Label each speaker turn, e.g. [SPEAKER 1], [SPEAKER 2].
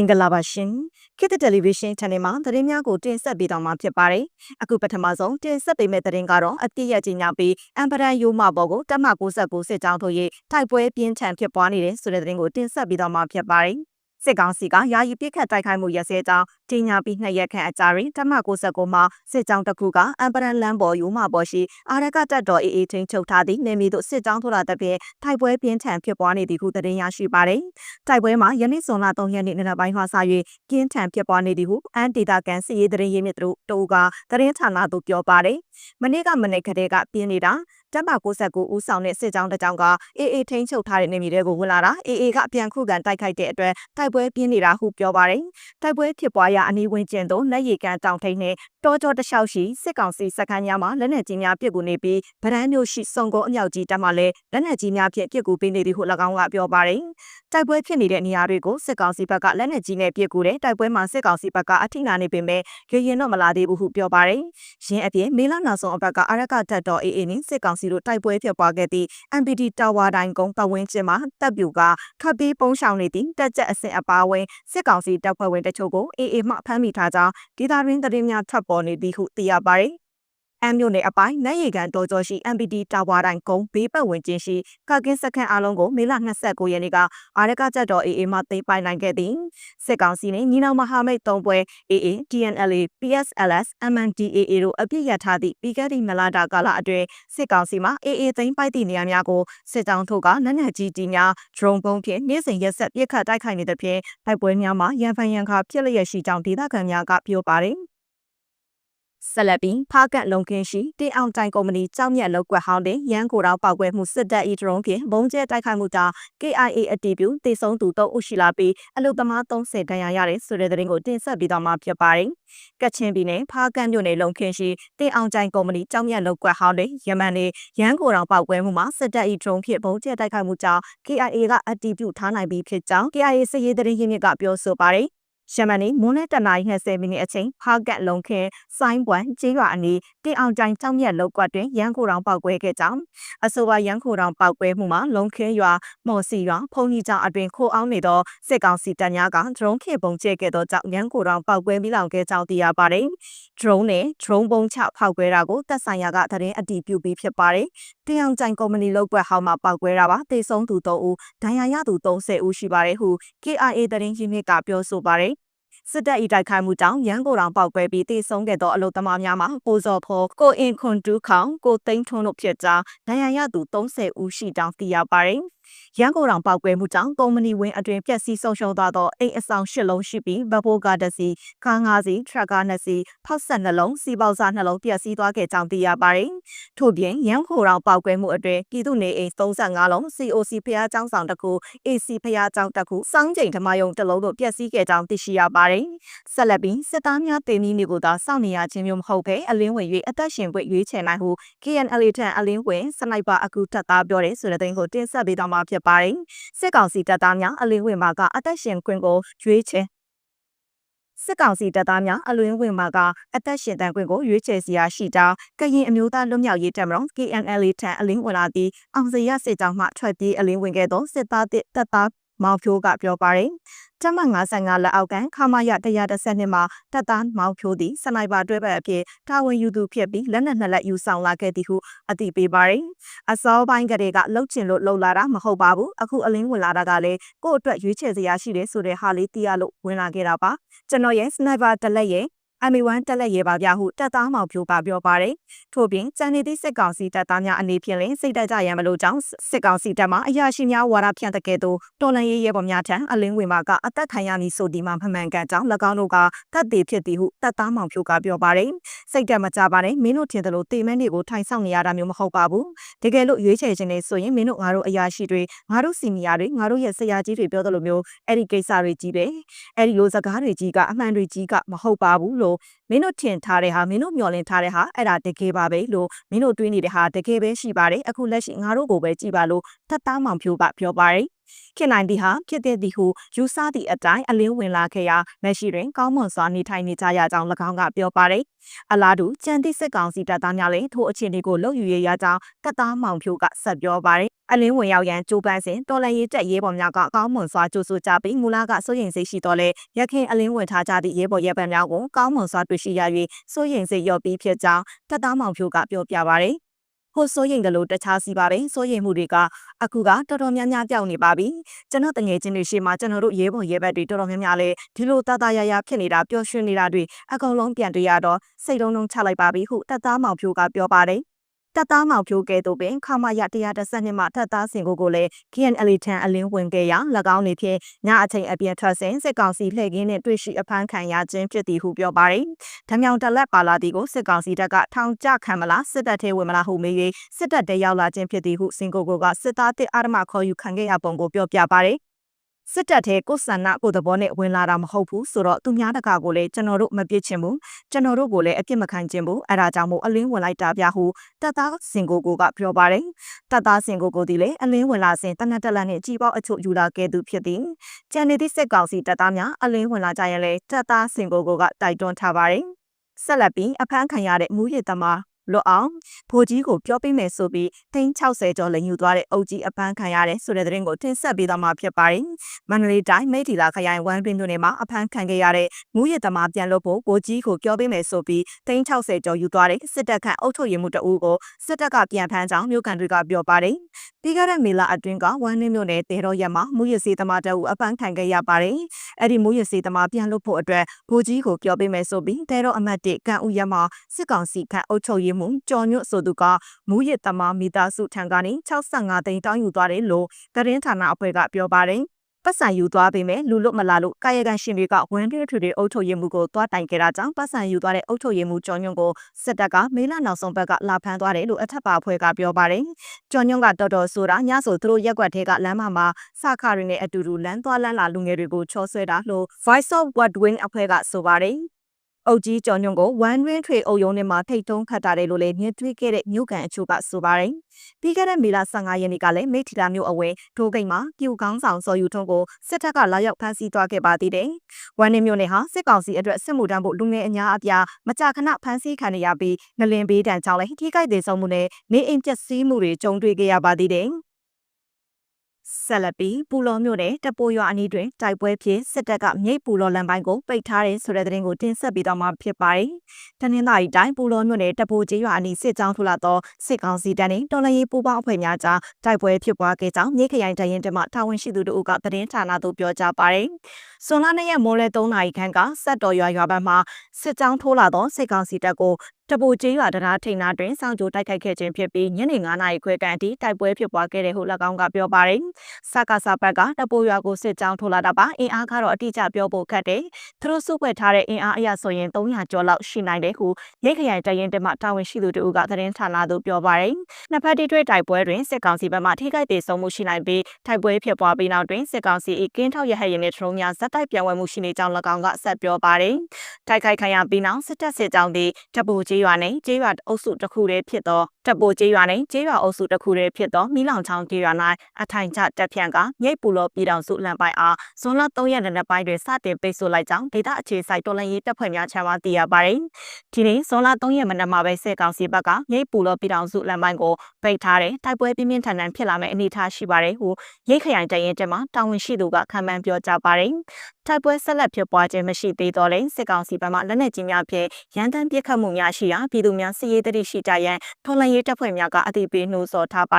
[SPEAKER 1] င်္ဂလာပါရှင်ခေတ်တယ်လီဗီရှင်း channel မှာသတင်းများကိုတင်ဆက်ပေးတော့မှာဖြစ်ပါတယ်အခုပထမဆုံးတင်ဆက်ပေးမယ့်သတင်းကတော့အတိတ်ကြီးညာပြီးအမ်ပရန်ယိုမဘော်ကိုတက်မ69စစ်ကြောင်းထုတ်ရေးတိုက်ပွဲပြင်းထန်ဖြစ်ပွားနေတဲ့ဆိုတဲ့သတင်းကိုတင်ဆက်ပေးတော့မှာဖြစ်ပါတယ် စစ်ကောင်စီကယာယီပြစ်ခတ်တိုက်ခိုက်မှုရစဲကြောင်းတင်ညာပြီးနှစ်ရက်ခန့်အကြာတွင်တမ69မှာစစ်ကြောင်းတစ်ခုကအမ်ပရန်လန်ဘော်ယူမဘော်ရှိအာရကတပ်တော်အေးအေးထိန်ချုပ်ထားသည့်နေမီတို့စစ်ကြောင်းထိုးလာတဲ့ပြင်ထိုက်ပွဲပြင်းထန်ဖြစ်ပွားနေသည်ဟုသတင်းရရှိပါတယ်။တိုက်ပွဲမှာယနေ့ဇွန်လ3ရက်နေ့နေ့ပိုင်းမှစ၍ပြင်းထန်ဖြစ်ပွားနေသည်ဟုအန်ဒေတာကန်စစ်ရေးသတင်းရင်းမြစ်တို့တို့ကသတင်းဌာနသို့ပြောပါတယ်။မနေ့ကမနေ့ကတည်းကပြင်းနေတာ တပ်မ69ဦးဆောင်တဲ့စစ်ကြောင်းတစ်ကြောင်းကအေးအေးထိန်ချုပ်ထားတဲ့နေမီတွေကိုဝင်လာတာအေးအေးကအပြန်ခုခံတိုက်ခိုက်တဲ့အတွက်တိုက်ပွဲပြင်းနေတာဟုပြောပါတယ်။တိုက်ပွဲဖြစ်ပွားရာအနီးဝန်းကျင်သို့လက်ရည်ကန်တောင်ထိန်နဲ့တောကြောတလျှောက်ရှိစစ်ကောင်စီစခန်းများမှာလက်နက်ကြီးများပစ်ကူနေပြီးဗရန်မျိုးရှိစုံကုန်းအမြောက်ကြီးတပ်မှလည်းလက်နက်ကြီးများဖြင့်ပစ်ကူပေးနေသည်ဟု၎င်းကပြောပါတယ်။တိုက်ပွဲဖြစ်နေတဲ့နေရာတွေကိုစစ်ကောင်စီဘက်ကလက်နက်ကြီးနဲ့ပစ်ကူတဲ့တိုက်ပွဲမှာစစ်ကောင်စီဘက်ကအထိနာနေပေမဲ့ရရင်တော့မလာသေးဘူးဟုပြောပါတယ်။ရင်းအပြင်မေလနောက်ဆုံးအပတ်ကအာရကတပ်တော် AA နဲ့စစ်ကောင်စီတို့တိုက်ပွဲဖြစ်ပွားခဲ့သည့် MPD တာဝါတိုင်းကုန်းပတ်ဝန်းကျင်မှာတပ်ပြူကခပ်ပြီးပုံရှောင်နေသည့်တက်ကြက်အဆင့်အပါအဝင်စစ်ကောင်စီတပ်ဖွဲ့ဝင်တချို့ကို AA မှဖမ်းမိထားကြောင်းဒေသရင်းသတင်းများထွက်ပေါ်နေသည်ဟုသိရပါတယ်။ အမ်မြို့နယ်အပိုင်းနိုင်ရီကန်တော်ကျော်ရှိ MPD တာဝါတိုင်းကုန်းဘေးပတ်ဝန်းကျင်ရှိကကင်းစခန်းအလုံးကိုမေလ29ရက်နေ့ကအာရကကြက်တော် AA မှသိမ်းပိုင်နိုင်ခဲ့သည်စစ်ကောင်စီနှင့်ညီနောင်မဟာမိတ်သုံးပွဲ AA TNLA PSLS MNDAA တို့အပြစ်ရထားသည့်ပြီးခဲ့သည့်မလာတာကာလအတွင်းစစ်ကောင်စီမှ AA သိမ်းပိုက်သည့်နေရာများကိုစစ်ကြောင်းထုတ်ကလက်နက်ကြီးကြီးများ drone ပုံးဖြင့်နေ့စဉ်ရက်ဆက်ပစ်ခတ်တိုက်ခိုက်နေတဲ့ဖြင့်တိုက်ပွဲများမှာရန်ဖန်ရန်ခါဖြစ်လျက်ရှိကြောင်းဒေသခံများကပြောပါတယ် ဆက်လက်ပြီးဖားကတ်လုံခင်းရှိတင်အောင်တိုင်ကုမ္ပဏီကြောက်မြတ်လောက်ကွက်ဟောင်းတဲ့ရန်ကိုတောင်ပောက်ကွဲမှုစစ်တပ်ဤဒရုန်းဖြင့်ဘုံကျဲတိုက်ခိုက်မှုကြောင့် KIA အတီးပြုတေဆုံးသူ၃ဦးရှိလာပြီးအလုသမား30ဒဏ်ရာရတယ်ဆိုတဲ့သတင်းကိုတင်ဆက်ပြီးတော့မှဖြစ်ပါတယ်။ကချင်ပြည်နယ်ဖားကတ်မြို့နယ်လုံခင်းရှိတင်အောင်တိုင်ကုမ္ပဏီကြောက်မြတ်လောက်ကွက်ဟောင်းတဲ့ယမန်နေရန်ကိုတောင်ပောက်ကွဲမှုမှာစစ်တပ်ဤဒရုန်းဖြင့်ဘုံကျဲတိုက်ခိုက်မှုကြောင့် KIA ကအတီးပြုထားနိုင်ပြီးဖြစ်ကြောင်း KIA စစ်ရေးသတင်းရင်းမြစ်ကပြောဆိုပါတယ်။ ရှမန်နီမွန်းနဲ့တနာရီ20မိနစ်အချိန်ဖားကတ်လုံခင်းဆိုင်းပွမ်ကျေးရွာအနီးတင်အောင်ကြိုင်ကြောက်မြက်လောက်ကွက်တွင်ရန်ခိုတောင်ပောက်ကွဲခဲ့ကြောင်းအဆိုပါရန်ခိုတောင်ပောက်ကွဲမှုမှာလုံခင်းရွာမော်စီရွာဖုန်ကြီးကျောင်းအတွင်ခိုအောင်နေသောစစ်ကောင်စီတပ်များကဒရုန်းခေပုံကျဲခဲ့သောကြောင့်ရန်ခိုတောင်ပောက်ကွဲပြီးလောင်ခဲ့ကြောင်းသိရပါတယ်ဒရုန်းနဲ့ဒရုန်းပုံချဖောက်ကွဲတာကိုတပ်ဆိုင်ရာကသတင်းအတည်ပြုပြီးဖြစ်ပါတယ် တင်အောင်ကြိုင်ကုမ္ပဏီလောက်ကွက်ဟောင်းမှာပောက်ကွဲတာပါတေဆုံးသူ3ဦးဒဏ်ရာရသူ30ဦးရှိပါတယ်ဟု KIA သတင်းရင်းမြစ်ကပြောဆိုပါတယ်စစ်တပ်၏တိုက်ခိုက်မှုကြောင့်ရန်ကုန်တောင်ပောက်ကွဲပြီးတေဆုံးခဲ့သောအလုသမားများမှာကိုဇော်ဖော်ကိုအင်ခွန်တူးခေါင်ကိုသိန်းထွန်းတို့ဖြစ်ကြောင်းဒဏ်ရာရသူ30ဦးရှိကြောင်းသိရပါတယ်။ ရန်ကုန်တောင်ပောက်ကွဲမှုကြောင့်ကုမ္ပဏီဝင်းအတွင်ပျက်စီးဆုံးရှုံးသွားသောအိမ်အဆောင်၈လုံးရှိပြီးဘဘိုကားတစ်စီးကား၅စီးထရက်ကား၂စီးဖောက်ဆက်နှလုံးစီပေါစားနှလုံးပျက်စီးသွားခဲ့ကြောင်းသိရပါတယ်။ထို့ပြင်ရန်ကုန်တောင်ပောက်ကွဲမှုအတွင်ပြည်သူနေအိမ်35လုံး COC ဖျားကျောင်းဆောင်တစ်ခု AC ဖျားကျောင်းတစ်ခုစောင်းချိန်ဓမ္မယုံတစ်လုံးတို့ပျက်စီးခဲ့ကြောင်းသိရှိရပါတယ်။ဆက်လက်ပြီးစစ်သားများတင်နည်းတွေကိုသာစောင့်နေရခြင်းမျိုးမဟုတ်ဘဲအလင်းဝင်၍အသက်ရှင်ပွင့်ရွေးချယ်နိုင်ဟု KNL ထံအလင်းဝင်စနိုက်ပါအကူတက်သားပြောတဲ့ဆိုတဲ့တင်ကိုတင်ဆက်ပေးတော့မှာဖြစ်ပါတယ်။စစ်ကောင်စီတပ်သားများအလင်းဝင်မှာကအသက်ရှင်ခွင့်ကိုရွေးချယ်စစ်ကောင်စီတပ်သားများအလွင်းဝင်မှာကအသက်ရှင်တန်ခွင့်ကိုရွေးချယ်စီရရှိကြောင်းကရင်အမျိုးသားလွတ်မြောက်ရေးတပ်မတော် KNL ထံအလင်းဝင်လာသည့်အောင်စရစစ်ကြောင်းမှထွက်ပြေးအလင်းဝင်ခဲ့သောစစ်သားတပ်သား မောင်ဖြိုးကပြောပါတယ်ကျမ55လက်အောက်ကန်ခမာရ112မှာတပ်သားမောင်ဖြိုးသည်စနိုက်ပါတွဲဘက်အဖြစ်တာဝန်ယူသူဖြစ်ပြီးလက်နက်နှစ်လက်ယူဆောင်လာခဲ့သည်ဟုအသိပေးပါတယ်။အစောပိုင်းကတည်းကလှုပ်ချင်လို့လှုပ်လာတာမဟုတ်ပါဘူး။အခုအလင်းဝင်လာတာကလည်းကို့အတွက်ရွေးချယ်စရာရှိတယ်ဆိုတဲ့ဟာလေးသိရလို့ဝင်လာခဲ့တာပါ။ကျွန်တော်ရဲ့စနိုက်ပါတစ်လက်ရဲ့ MA1 တက်လက်ရဲပါဗျဟုတက်သားမောင်ဖြိုးကပြောပါတယ်။ထို့ပြင်ကျန်နေသည့်စစ်ကောင်စီတပ်သားများအနေဖြင့်လည်းစိတ်တက်ကြရန်မလို့ကြောင့်စစ်ကောင်စီတပ်မှအရာရှိများဝါဒဖြန့်တဲ့ကဲ့သို့တော်လန်ရေးရဲဘော်များထံအလင်းဝင်မှာကအသက်ခံရမည်ဆိုဒီမှာမမှန်ကန်ကြောင်း၎င်းတို့ကတပ်တည်ဖြစ်သည်ဟုတက်သားမောင်ဖြိုးကပြောပါတယ်။စိတ်တက်မကြပါနဲ့မင်းတို့ထင်တယ်လို့တေမန်းတွေကိုထိုင်ဆောင်နေရတာမျိုးမဟုတ်ပါဘူး။တကယ်လို့ရွေးချယ်ခြင်းနဲ့ဆိုရင်မင်းတို့ငါတို့အရာရှိတွေငါတို့စီနီယာတွေငါတို့ရဲ့ဆရာကြီးတွေပြောသလိုမျိုးအဲ့ဒီကိစ္စတွေကြီးပဲ။အဲ့ဒီလိုစကားတွေကြီးကအမှန်တွေကြီးကမဟုတ်ပါဘူးလို့မင်းတို့ထင်ထားတဲ့ဟာမင်းတို့မျှော်လင့်ထားတဲ့ဟာအဲ့ဒါတကယ်ပါပဲလို့မင်းတို့တွေးနေတဲ့ဟာတကယ်ပဲရှိပါတယ်အခုလက်ရှိငါတို့ကိုပဲကြည်ပါလို့ထပ်သားမောင်ဖြိုးကပြောပါတယ်ခင်နိုင်သည်ဟာဖြစ်တဲ့သည်ဟုယူဆသည့်အတိုင်းအလင်းဝင်လာခဲ့ရာလက်ရှိတွင်ကောင်းမွန်စွာနေထိုင်နေကြရကြောင်း၎င်းကပြောပါတယ်။အလားတူကြံသည့်စစ်ကောင်စီတပ်သားများလည်းထိုအခြေအနေကိုလှုပ်ယူရရကြောင်းတပ်သားမောင်ဖြိုးကဆက်ပြောပါတယ် အလင်းဝင်ရောက်ရန်ကြိုးပမ်းစဉ်တော်လန်ရေးတက်ရဲဘော်များကကောင်းမွန်စွာကြိုးဆိုကြပြီးမူလကစိုးရင်စိတ်ရှိတော်လဲရခင်အလင်းဝင်ထားကြသည့်ရဲဘော်ရဲဘက်များကိုကောင်းမွန်စွာတွေ့ရှိရ၍စိုးရင်စိတ်ရော့ပြီးဖြစ်ကြောင်းတပ်သားမောင်ဖြိုးကပြောပြပါရယ်ဟိုစိုးရင်ကလေးတခြားစီပါပဲစိုးရင်မှုတွေကအခုကတော်တော်များများပြောင်းနေပါပြီကျွန်တော်တငယ်ချင်းတွေရှေ့မှာကျွန်တော်တို့ရဲဘော်ရဲဘက်တွေတော်တော်များများလဲဒီလိုတသားရရဖြစ်နေတာပျော်ရွှင်နေတာတွေအကုန်လုံးပြန်တွေ့ရတော့စိတ်လုံးလုံးချလိုက်ပါပြီဟုတပ်သားမောင်ဖြိုးကပြောပါတယ် တပ်သားမောင်ဖြိုးကဲ့သို့ပင်ခမာရ132မှတပ်သားစင်ကိုကိုလည်း KNL ထံအလင်းဝင်ခဲ့ရာ၎င်းနေဖြင့်ညအချိန်အပြင်ထွက်စဉ်စစ်ကောင်စီလှည့်ကင်းနှင့်တွေ့ရှိအဖမ်းခံရခြင်းဖြစ်သည်ဟုပြောပါတယ်။ဓမြောင်တလက်ပါလာသည်ကိုစစ်ကောင်စီတပ်ကထောင်ကျခံမလားစစ်တပ်ထဲဝင်မလားဟုမေး၍စစ်တပ်တဲရောက်လာခြင်းဖြစ်သည်ဟုစင်ကိုကိုကစစ်သားတစ်အာရမခေါ်ယူခံခဲ့ရပုံကိုပြောပြပါတယ်။ စစ်တပ်ထဲကိုဆန္ဒကိုသဘောနဲ့ဝင်လာတာမဟုတ်ဘူးဆိုတော့သူများတကာကိုလည်းကျွန်တော်တို့မပြစ်ချင်ဘူးကျွန်တော်တို့ကိုလည်းအပြစ်မခံချင်ဘူးအဲဒါကြောင့်မို့အလင်းဝင်လိုက်တာပြဟုတပ်သားစင်ကိုကိုကပြောပါတယ်တပ်သားစင်ကိုကိုဒီလေအလင်းဝင်လာစဉ်တနက်တက်လက်နဲ့ကြီးပေါက်အချို့ယူလာခဲ့သူဖြစ်သည်ကြံနေသည့်စစ်ကောင်စီတပ်သားများအလင်းဝင်လာကြရင်လေတပ်သားစင်ကိုကိုကတိုက်တွန်းထားပါတယ်ဆက်လက်ပြီးအဖမ်းခံရတဲ့မူရစ်သမား လွတ်အောင်ဗိုလ်ကြီးကိုပြောပေးမယ်ဆိုပြီးသိန်း60ကျော်လိမ်ယူသွားတဲ့အုပ်ကြီးအပန်းခံရတယ်ဆိုတဲ့သတင်းကိုတင်ဆက်ပေးသွားမှာဖြစ်ပါတယ်။မန္တလေးတိုင်းမိထီလာခရိုင်ဝမ်ပင်မြို့နယ်မှာအဖမ်းခံခဲ့ရတဲ့မူရစ်သမားပြန်လို့ဖို့ဗိုလ်ကြီးကိုပြောပေးမယ်ဆိုပြီးသိန်း60ကျော်ယူသွားတဲ့စစ်တပ်ခန့်အုပ်ချုပ်ရေးမှုတအူးကိုစစ်တပ်ကပြန်ဖမ်းကြောင်းမြို့ကန်တွေကပြောပါတယ်။ပြီးခဲ့တဲ့မေလအတွင်းကဝမ်နင်းမြို့နယ်တေတော်ရက်မှာမူရစ်စေသမားတအူးအပန်းခံခဲ့ရပါတယ်။အဲ့ဒီမူရစ်စေသမားပြန်လို့ဖို့အတွက်ဗိုလ်ကြီးကိုပြောပေးမယ်ဆိုပြီးတေတော်အမတ်တေကန်ဦးရက်မှာစစ်ကောင်စီခန့်အုပ်ချုပ်ရေးမှုကျော်ညွတ်ဆိုသူကမူရစ်သမားမိသားစုထံကနေ65သိန်းတောင်းယူသွားတယ်လို့သတင်းဌာနအဖွဲ့ကပြောပါတယ်ပတ်စံယူသွားပေမဲ့လူလွတ်မလာလို့ကာယကံရှင်တွေကဝမ်ပြည်ထွေတွေအုပ်ချုပ်ရေးမှုကိုသွားတိုင်ခဲ့တာကြောင့်ပတ်စံယူသွားတဲ့အုပ်ချုပ်ရေးမှုကျော်ညွန့်ကိုစစ်တပ်ကမေလနောက်ဆုံးဘက်ကလာဖမ်းသွားတယ်လို့အထက်ပါအဖွဲ့ကပြောပါတယ်။ကျော်ညွန့်ကတော်တော်ဆိုတာညဆိုသူတို့ရက်ွက်ထဲကလမ်းမမှာစခါတွေနဲ့အတူတူလမ်းသွားလမ်းလာလူငယ်တွေကိုချောဆွဲတာလို့ Voice of What Wing အဖွဲ့ကဆိုပါတယ်။ အုတ်ကြီးကျော်ညွန့်ကိုဝမ်ရင်းထွေအုပ်ယုံနဲ့မှာထိတ်ထုံးခတ်တာတယ်လို့လည်းမြင်တွေ့ခဲ့တဲ့မြို့ကန်အချို့ကဆိုပါတယ်။ပြီးခဲ့တဲ့မေလ15ရက်နေ့ကလည်းမိထီလာမြို့အဝဲထိုးကိတ်မှာပြူကောင်းဆောင်စော်ယူထုံးကိုစစ်တပ်ကလာရောက်ဖမ်းဆီးသွားခဲ့ပါသေးတယ်။ဝမ်နေမြို့နယ်ဟာစစ်ကောင်စီအတွက်စစ်မှုထမ်းဖို့လူငယ်အများအပြားမကြာခဏဖမ်းဆီးခံရပြီးငလင်ဘေးတံကြောင့်လည်းထိခိုက်ဒေဆုံးမှုနဲ့နေအိမ်ပျက်စီးမှုတွေကြုံတွေ့ခဲ့ရပါသေးတယ်။ ဆက်လက်ပြီးပူလောမြို့နယ်တပိုးရွာအနီးတွင်တိုက်ပွဲဖြစ်စစ်တပ်ကမြိတ်ပူလောလမ်းပိုင်းကိုပိတ်ထားတယ်ဆိုတဲ့သတင်းကိုတင်ဆက်ပေးတော့မှာဖြစ်ပါတယ်။တနင်္သာရီတိုင်းပူလောမြို့နယ်တပိုးကျေးရွာအနီးစစ်ကြောင်းထူလာသောစစ်ကောင်စီတပ်နှင့်တော်လှန်ရေးပူးပေါင်းအဖွဲ့များကြားတိုက်ပွဲဖြစ်ပွားခဲ့ကြောင်းမြိတ်ခရိုင်တရင်တမတာဝန်ရှိသူတို့ကသတင်းဌာနသို့ပြောကြားပါတယ်။စွန်လာနေ့ရက်မိုးလဲ3နာရီခန့်ကစက်တော်ရွာရွာဘက်မှစစ်ကြောင်းထိုးလာသောစစ်ကောင်စီတပ်ကို တပူကျေးရွာတရားထိန်နာတွင်စောင့်ကြိုတိုက်ခိုက်ခဲ့ခြင်းဖြစ်ပြီးညနေ9နာရီခွဲကန်အထိတိုက်ပွဲဖြစ်ပွားခဲ့တဲ့ဟု၎င်းကပြောပါတယ်။စကားစာဘက်ကတပူရွာကိုစစ်ကြောင်းထိုးလာတာပါအင်အားကတော့အတိအကျပြောဖို့ခက်တယ်။သူတို့စုဖွဲ့ထားတဲ့အင်အားအရဆိုရင်300ကျော်လောက်ရှိနိုင်တယ်ဟုရိတ်ခရိုင်တရင်တမတာဝန်ရှိသူတို့ကသတင်းဌာနသို့ပြောပါတယ်။နှစ်ဖက်တိတွဲတိုက်ပွဲတွင်စစ်ကောင်စီဘက်မှထိခိုက်ဒေဆုံးမှုရှိနိုင်ပြီးတိုက်ပွဲဖြစ်ပွားပြီးနောက်တွင်စစ်ကောင်စီ၏ကင်းထောက်ရဟရင်နဲ့ထရုံးများဇက်တိုက်ပြောင်းဝဲမှုရှိနေကြောင်း၎င်းကဆက်ပြောပါတယ်။တိုက်ခိုက်ခံရပြီးနောက်စစ်တပ်စစ်ကြောင်းသည်တပူကျေးရွာနှင့်ကျေးရွာအုပ်စုတစ်ခုတည်းဖြစ်သောတပ်ပိုကျေးရွာနှင့်ကျေးရွာအုပ်စုတစ်ခုတည်းဖြစ်သောမီးလောင်ချောင်းကျေးရွာ၌အထိုင်ချတပ်ဖြန့်ကမြိတ်ပူလောပြည်တော်စုလမ်းပိုင်းအားဇွန်လ3ရက်နေ့ပိုင်းတွင်စတင်ပိတ်ဆို့လိုက်ကြောင်းဒေသအခြေစိုက်တော်လှန်ရေးတပ်ဖွဲ့များချမ်းသာသိရပါတယ်။ဒီနေ့ဇွန်လ3ရက်မနက်မှာပဲစစ်ကောင်စီဘက်ကမြိတ်ပူလောပြည်တော်စုလမ်းပိုင်းကိုပိတ်ထားတဲ့တိုက်ပွဲပြင်းပြင်းထန်ထန်ဖြစ်လာမယ့်အနေအထားရှိပါတယ်ဟုရိတ်ခရိုင်တရင်တက်မှာတာဝန်ရှိသူကခံမှန်းပြောကြားပါတယ်။တိုက်ပွဲဆက်လက်ဖြစ်ပွားခြင်းမရှိသေးတော့လဲစစ်ကောင်စီဘက်မှလက်နက်ကြီးများဖြင့်ရန်တမ်းပစ်ခတ်မှုများရှိရာပြည်သူများစစ်ရေးတတိရှိကြရန်ထော်လန်ရေးတပ်ဖွဲ့များကအသိပေးနှိုးဆော်ထားပါ